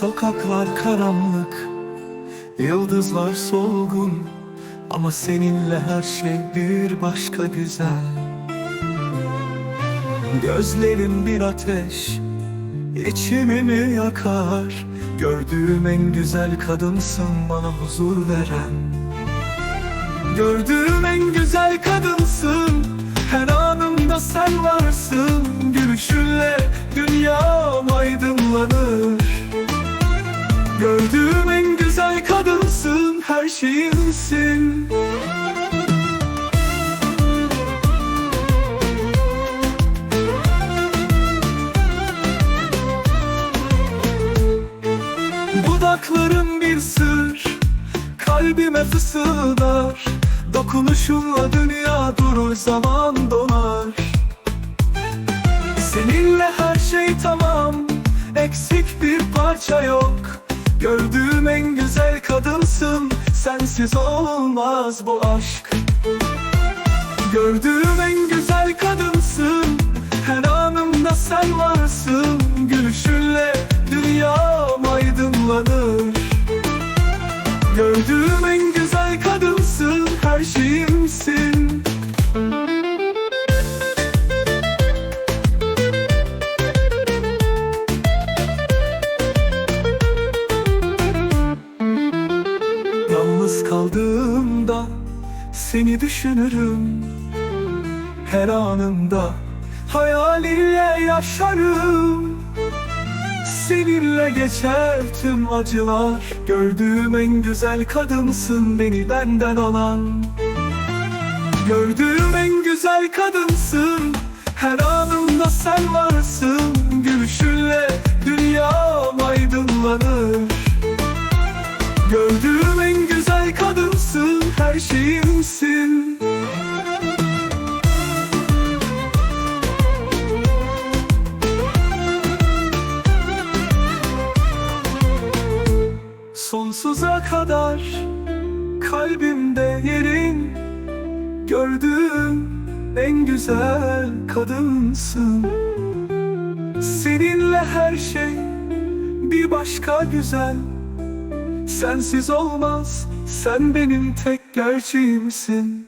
Sokaklar karanlık Yıldızlar solgun. Ama seninle her şey bir başka güzel. Gözlerin bir ateş İçimi yakar? Gördüğüm en güzel kadınsın bana huzur veren. Gördüğüm en güzel kadınsın Her şeyimsin Dudakların bir sır Kalbime fısıldar. Dokunuşunla dünya durur zaman donar. Seninle her şey tamam Eksik bir parça yok. Gördüğüm en güzel kadınsın Sensiz olmaz bu aşk. Gördüğüm en güzel kadınsın. Her anımda sen varsın. Gülüşünle dünyam aydınlanır. Gördüğüm en güzel kadınsın. Her şeyimsin seni düşünürüm. Her anımda hayalinle yaşarım. Seninle geçer tüm acılar. Gördüğüm en güzel kadınsın beni benden alan. Gördüğüm en güzel kadınsın. Her anımda sen varsın. Gülüşünle dünyam aydınlanır şeyimsin Sonsuza kadar Kalbimde yerin Gördüğüm en güzel kadınsın. Seninle her şey bir başka güzel Sensiz olmaz, sen benim tek gerçeğimsin